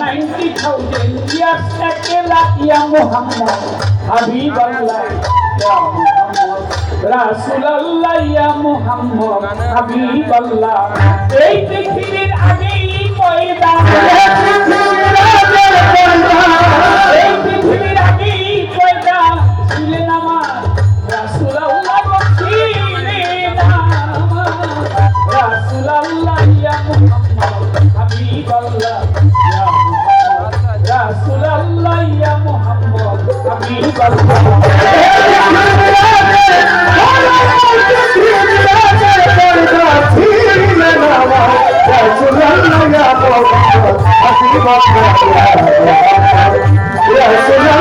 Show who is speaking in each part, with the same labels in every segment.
Speaker 1: Ninety thousand years একেলা ইয়া মোহাম্মদ হাবিব আল্লাহ ইয়া মোহাম্মদ রাসূলুল্লাহ ইয়া মোহাম্মদ হাবিব আল্লাহ এই পৃথিবীর আগেই পয়দা এই পৃথিবীর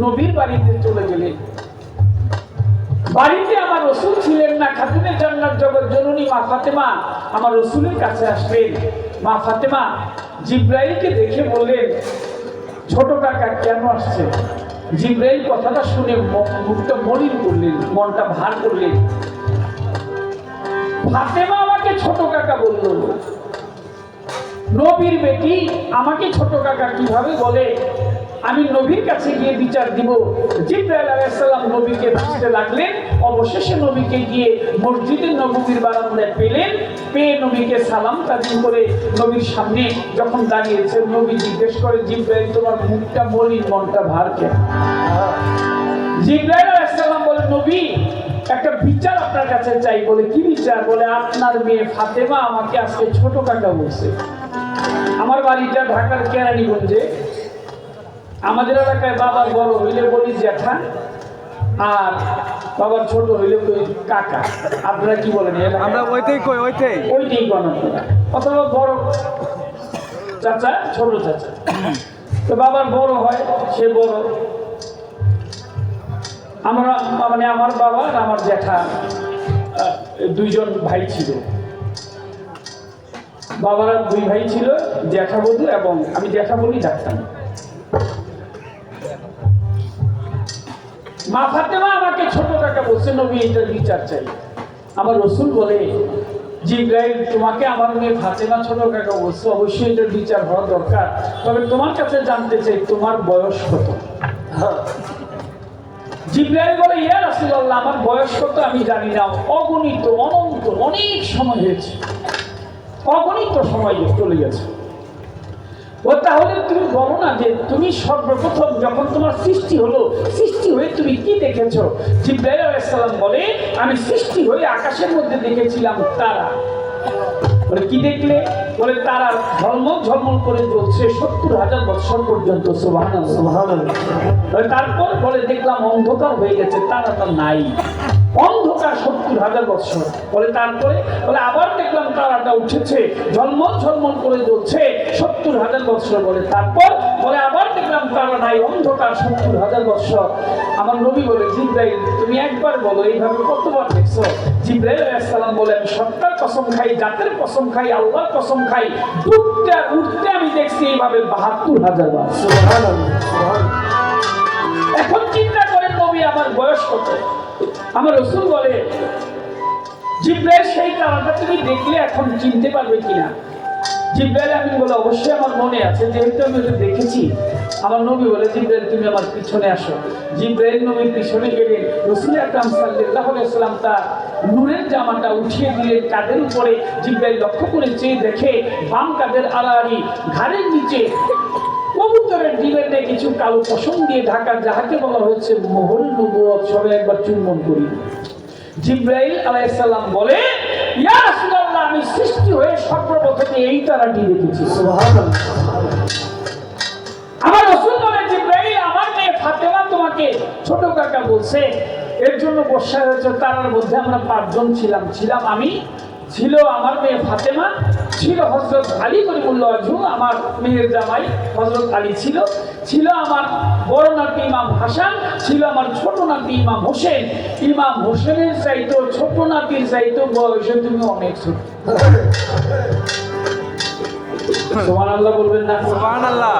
Speaker 1: নবীর বাড়িতে চলে গেলেন বাড়িতে আমার রসুল ছিলেন না খাতুনে জান্নাত জগৎ জননী মা ফাতেমা। আমার রসুলের কাছে আসলেন। মা ফাতেমা, জিব্রাইলকে দেখে বললেন, ছোট কাকা, কেন আসছে জিব্রাইল কথাটা শুনে মুখটা মলিন করলেন, মনটা ভার করলেন। ফাতেমা আমাকে ছোট কাকা বলল, নবীর বেটি আমাকে ছোট কাকা কীভাবে বলে? আমি নবীর কাছে গিয়ে বিচার দিব। জিব্রাইল আলাইহিস নবীকে বুঝতে লাগলেন, অবশেষে নবীকে গিয়ে মসজিদে নবীর বারান্দায় পেলেন, পেয়ে নবীকে সালাম তাজিম করে নবীর সামনে যখন দাঁড়িয়েছে নবী জিজ্ঞেস করে, জিব্রাইল, তোমার মুখটা মলিন মনটা ভার কেন? জিব্রাইল আলাইহিস বলে, নবী, একটা বিচার আপনার কাছে চাই। বলে, কি বিচার? বলে, আপনার মেয়ে ফাতেমা আমাকে আজকে ছোট কাকা বলছে। আমার বাড়িটা ঢাকার কেরানীগঞ্জে। আমাদের এলাকায় বাবার বড় হইলে বলি জ্যাঠা আর বাবার ছোট হইলে কাকা। আপনারা কি বলেন?
Speaker 2: আমরা ওইটাই কই ওইটাই।
Speaker 1: ওইটাই করা অথবা বড় চাচা ছোট চাচা। তো বাবার বড় হয় সে বড়। আমরা মানে আমার বাবা আর আমার জ্যাঠা দুইজন ভাই ছিল। বাবার দুই ভাই ছিল জ্যাঠা বধূ এবং আমি জ্যাঠা বলি ডাকতাম মা ফাতেমা আমাকে ছোট কাকা বলছে নবী এটার বিচার চাই। আমার রসুল বলে জিব্রাইল তোমাকে আমার মেয়ে ফাতেমা ছোট কাকা বলছে অবশ্যই এটার বিচার হওয়া দরকার। তবে তোমার কাছে জানতে চাই তোমার বয়স কত? জিব্রাইল বলে ইয়া রাসূলুল্লাহ আমার বয়স কত আমি জানি না। অগণিত অনন্ত অনেক সময় হয়েছে। অগণিত সময় চলে গেছে। ও তাহলে তুমি বলো না যে তুমি সর্বপ্রথম যখন তোমার সৃষ্টি হলো, সৃষ্টি হয়ে তুমি কি দেখেছ? জিব্রাইল বলে, আমি সৃষ্টি হয়ে আকাশের মধ্যে দেখেছিলাম তারা। কি দেখলে? বলে তারা ঝলমল ঝলমল করে জ্বলছে সত্তর হাজার বছর পর্যন্ত তারপর বলে দেখলাম অন্ধকার হয়ে গেছে তারা তো নাই। অন্ধকার সত্তর হাজার বছর বলে তারপরে বলে আবার দেখলাম তারাটা উঠেছে ঝলমল ঝলমল করে জ্বলছে সত্তর হাজার বছর বলে। তারপর বলে আবার দেখলাম তারা নাই অন্ধকার সত্তর হাজার বছর আমার নবী বলে জিব্রাইল তুমি একবার বলো এইভাবে কতবার দেখছ? জিব্রাইল আলাইহিস সালাম বলে আমি সত্তার কসম খাই জাতের কসম খাই আল্লাহর কসম খাই উঠতে আমি দেখছি এইভাবে বাহাত্তর হাজার এখন চিন্তা করেন নবী, আমার বয়স কত? আমার রসুল বলে, জিব্রাইল সেই তারাটা তুমি দেখলে এখন চিনতে পারবে কিনা? জিব্রাইল আমি বলে অবশ্যই আমার মনে আছে, যেহেতু আমি ওটা দেখেছি। আমার নবী বলে, জিব্রাইল, তুমি আমার পিছনে আসো। জিব্রাইল নবীর পিছনে গেলেন রসুল আকরাম আলাইহি সাল্লাম তার নূরের জামাটা উঠিয়ে দিলেন কাদের উপরে জিব্রাইল লক্ষ্য করে চেয়ে দেখে, বাম কাদের আড়াআড়ি ঘাড়ের নিচে কবুতরের ডিমের দিয়ে কিছু কালো পশম দিয়ে ঢাকা যাহাকে বলা হয়েছে মোহর নবুয়ত সবাই একবার চুম্বন করি। জিব্রাইল আলাইসাল্লাম বলে আমি সৃষ্টি হয়ে সর্বপ্রথমে এই তারাটি দেখেছি। আমার রসুল বলে, জিব্রাইল, আমার মেয়ে ফাতেমা তোমাকে ছোট কাকা বলছে। এর জন্য বর্ষা হয়েছে তারার মধ্যে আমরা পাঁচজন ছিলাম। ছিলাম আমি ছিল আমার মেয়ে ফাতেমা ছিল হজরত আলী করিমুল্লাহ আজহু আমার মেয়ের জামাই হজরত আলী ছিল। ছিল আমার বড় নাতি ইমাম হাসান ছিল আমার ছোট নাতি ইমাম হোসেন। ইমাম হোসেনের চাইতো ছোট নাতির চাইতো বয়সে তুমি অনেক ছোট। সোমান আল্লাহ বলবেন না?
Speaker 2: সুবহানাল্লাহ।